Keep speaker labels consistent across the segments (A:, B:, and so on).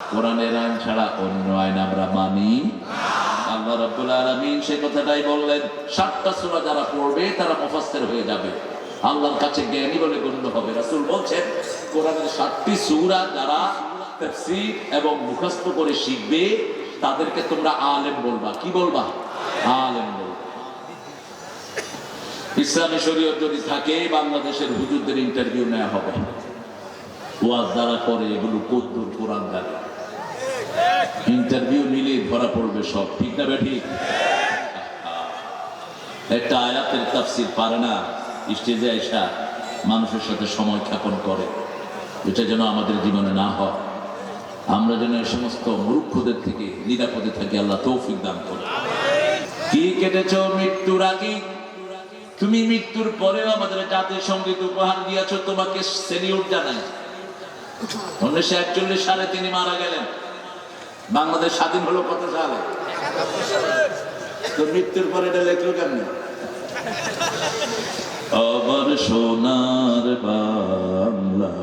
A: কোরআনের আইন ছাড়া অন্য আইন আমরা মানি। আল্লাহ রাব্বুল আলামিন সে কথাটাই বললেন, সাতটা সূরা যারা পড়বে তারা মুফাসসির হয়ে যাবে। আল্লাহর কাছে জ্ঞানী বলে গণ্য হবে। রাসূল বলছেন, কোরআনের সাতটি সূরা যারা তাফসীর এবং মুখস্থ করে শিখবে, তাদেরকে তোমরা আলেম বলবা। কি বলবা? আলেম বলবা। ইসলামী শরীয়ত যদি থাকে, বাংলাদেশের হুজুরদের ইন্টারভিউ নেওয়া হবে। ওয়াজ করে এগুলো কদ্দুর কোরআন ইন্টারভিউ নিলে ধরা পড়বে সব, ঠিক না বেঠি? একটা আয়াতের তাফসির পারে না, স্টেজে মানুষের সাথে সময় ক্ষেপণ করে। এটা যেন আমাদের জীবনে না হয়। আমরা যেন এই সমস্ত মূর্খদের থেকে, নিরাপদে থাকি, আল্লাহ তৌফিক দান করে কি কেটেছ মৃত্যুর আগে? তুমি মৃত্যুর পরেও আমাদের জাতীয় সংগীত উপহার দিয়েছ, তোমাকে সেলিউট জানাই। উনিশশো একচল্লিশ সালে তিনি মারা গেলেন। বাংলাদেশ স্বাধীন হলো কত সালে? মৃত্যুর পরে এটা লেখলো কেমন? আবার সোনার বাংলা,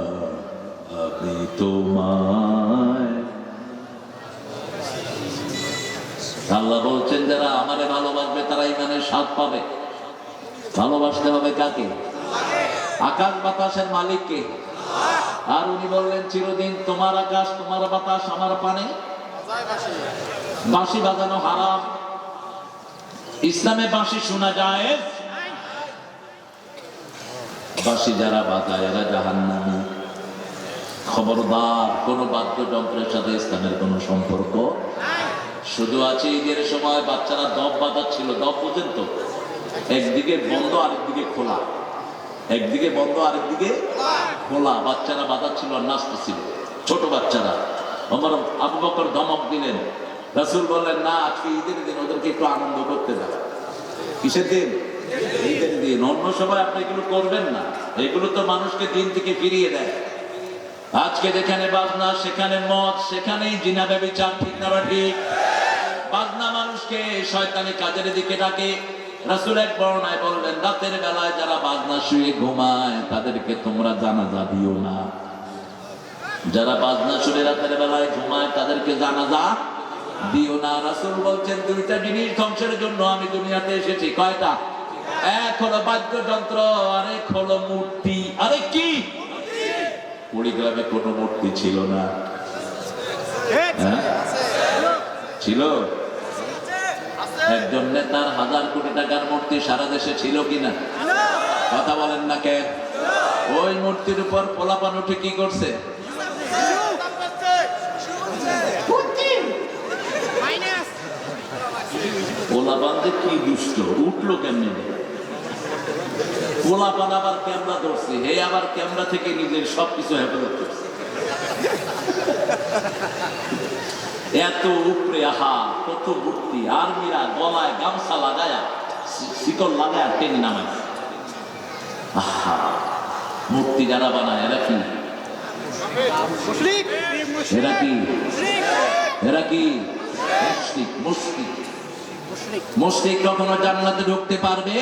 A: আমি তোমায়। আল্লাহ বলছেন, যারা আমারে ভালোবাসবে, তারা ইমানের স্বাদ পাবে। ভালোবাসতে হবে কাকে? আকাশ বাতাসের মালিককে। আর উনি বললেন, চিরদিন তোমার আকাশ, তোমার বাতাস আমার পানে। বাঁশি বাজানো হারাম। ইসলামে বাঁশি শোনা যায়। বাঁশি যারা বাজায়, এরা জাহান্নামী। খবরদার, কোন বাদ্যযন্ত্রের সাথে ইসলামের কোনো সম্পর্ক শুধু আছে ঈদের সময় বাচ্চারা দব বাজাচ্ছিল, দব পর্যন্ত একদিকে বন্ধ, আরেকদিকে খোলা। একদিকে বন্ধ, আরেকদিকে খোলা। বাচ্চারা বাজাচ্ছিল আর নাচতেছিল। ছোট বাচ্চারা। আমার আবু বকর ধমক দিলেন। রাসূল বললেন, না, আজকে ঈদের দিন, ওদেরকে একটু আনন্দ করতে দাও। কিসের দিন? ঈদের দিন। অন্য সময় আপনি এগুলো করবেন না। এগুলো তো মানুষকে দিন থেকে ফিরিয়ে দেয়। আজকে যেখানে বাজনা, সেখানে মদ, সেখানেই জিনা ব্যবচার, ঠিক না ঠিক? বাজনা মানুষকে শয়তানি কাজের দিকে ডাকে। রাসূল এক বর্ণায় বললেন রাতের বেলায় যারা বাজনা শুয়ে ঘুমায় তাদেরকে তোমরা জানাজা দিও না। যারা বাজনা শুনে রাতের বেলায় ঘুমায় তাদেরকে জানাজা দিও না। রাসূল বলছেন দুইটা জিনিস ধ্বংসের জন্য আমি দুনিয়াতে এসেছি। কয়টা? এক হলো বাদ্যযন্ত্র আরেক হলো মূর্তি। আরে কি? কুড়িগ্রামে কোনো মূর্তি ছিল না। হ্যাঁ? ছিল? একজন নেতার হাজার কোটি টাকার মূর্তি সারা দেশে ছিল কিনা? কথা বলেন না কে? ওই মূর্তির উপর পোলাপান উঠে কি করছে? পোলাপান যে কি দুষ্ট উঠল কেমনে? পোলাপান আবার ক্যামেরা ধরছে? হে আবার ক্যামেরা থেকে নিজের সবকিছু হেফাজত করছে? এত উপরে আহা কত আর্মিরা গলায় গামছা লাগায়া শিকল লাগায়া টেনে নামায়। আহা মূর্তি যারা বানায় এরা কি? এরা কি? এরা কি? মুশরিক মুশরিক। মুশরিক কখনো জান্নাতে ঢুকতে পারবে?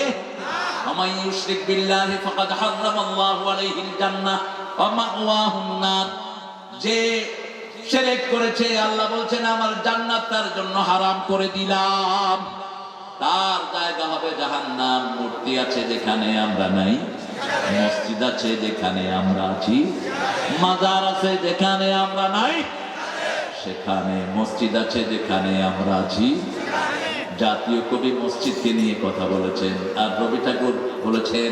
A: আমাই ইউশরিক বিল্লাহি ফাকাদ হারামাল্লাহু আলাইহিল জান্নাহ ওয়া মাওয়াহুন নার। যে শিরক করেছে, আল্লাহ বলছেন, আমার জান্নাত তার জন্য হারাম করে দিলাম। তার জায়গা হবে জাহান্নাম। মূর্তি আছে যেখানে আমরা নাই, মসজিদ আছে যেখানে আমরা আছি, মাজার আছে যেখানে আমরা নাই, সেখানে মসজিদ আছে যেখানে আমরা আছি। জাতীয় কবি মসজিদকে নিয়ে কথা বলেছেন, আর রবি ঠাকুর বলেছেন,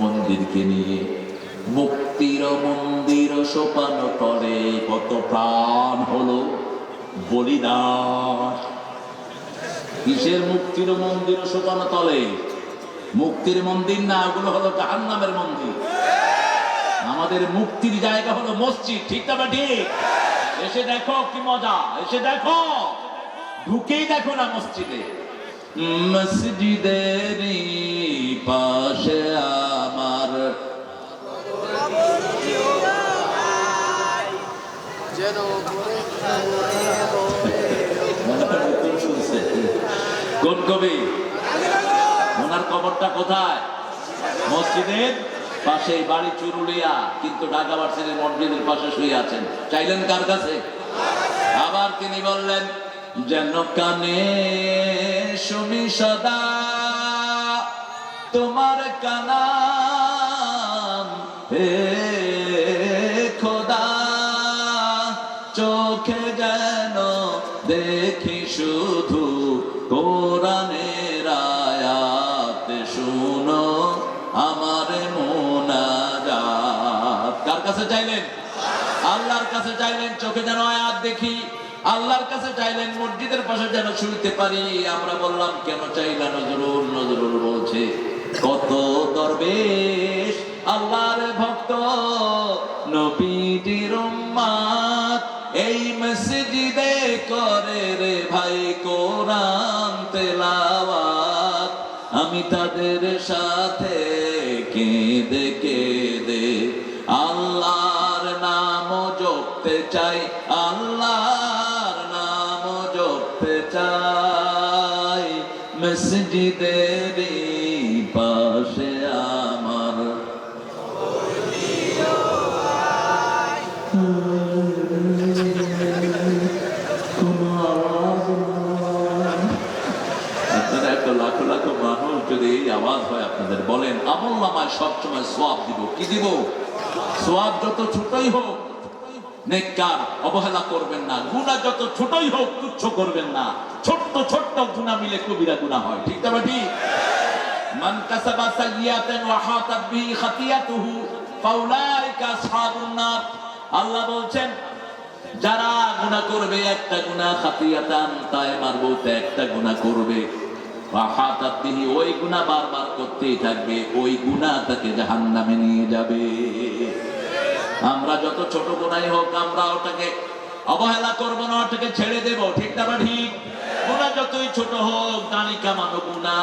A: মন্দিরকে নিয়ে। মুক্তির মন্দির সোপান করে কত প্রাণ হলো বলিদান কিসের মুক্তির মন্দির সোপান তলে? মুক্তির মন্দির না, ওগুলো হলো জাহান্নামের মন্দির। আমাদের মুক্তির জায়গা হলো মসজিদ, ঠিক না ঠিক? এসে দেখো কি মজা, এসে দেখো। ঢুকেই দেখো না মসজিদে। মসজিদের পাশে আমার কোন কবি ওনার কবরটা কোথায়? মসজিদের পাশে বাড়ি চুরুলিয়া, কিন্তু ঢাকা ভার্সিটির মসজিদের পাশে শুয়ে আছেন। চাইলেন কার কাছে? আবার তিনি বললেন, যেন কানে শুনি সদা তোমার কানাম হে দেখি শুধু কোরআনের আয়াত শুনো, আমার মোনাজাত। কার কাছে চাইলেন? আল্লাহর কাছে চাইলেন চোখে যেন আয়াত দেখি, আল্লাহর কাছে চাইলেন মসজিদের পাশে যেন শুনতে পারি। আমরা বললাম, কেন চাইলা নজরুল? নজরুল বলছে, কত দরবেশ, আল্লাহর ভক্ত, নবীজির উম্মাত এই মসজিদে করে রে ভাই কোরআন তেলাওয়াত। আমি তাদের সাথে কেঁদে কেঁদে আল্লাহর নাম জপতে চাই। সবসময় সোয়াব দিব। কি দিব? সোয়াব যত ছোটই হোক, নেককার, অবহেলা করবেন না। গুণা যত ছোটই হোক, তুচ্ছ করবেন না। ছোট্ট ছোট্ট গুণা মিলে কবিরা গুণা হয়। ঠিক না ঠিক? মান কাসাবা সাইয়াতান ওয়া হাতাত বিহি খাতিয়াতুহু, ফাউলাইকা আসহাবুন নার। আল্লাহ বলছেন, যারা গুণা করবে, একটা গুণা খাতিয়াতান, তাই মারবো একটা গুণা করবে। ওই গুণা বারবার করতেই থাকবে, ওই গুণা তাকে জাহান্নামে নিয়ে যাবে। আমরা যত ছোট গুণাই হোক, আমরা ওটাকে অবহেলা করব না, ওটাকে ছেড়ে দেব, ঠিক না ঠিক? যতই ছোট হোক আমরা না।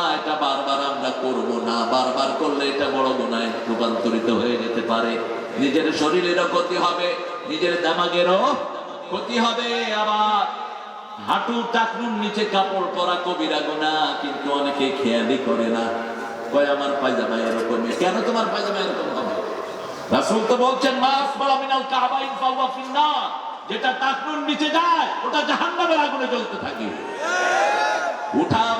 A: করলে এটা বড় রূপান্তরিত হয়ে যেতে পারে। নিজের শরীরেরও ক্ষতি হবে, নিজের দামাগেরও ক্ষতি হবে। আবার হাঁটু টাকুর নিচে কাপড় পরা কবিরা গোনা কিন্তু অনেকে খেয়ালি করে না। কয়, আমার পায়জামা এরকম কেন তোমার পায়জামা এরকম হবে? রাসূল তো বলছেন মাস বালা মিনাল কাবাইন ফাওয়া ফিন্নার। যেটা টাকুর নিচে যায়, ওটা জাহান্নামের আগুনে জ্বলতে থাকে। উঠাও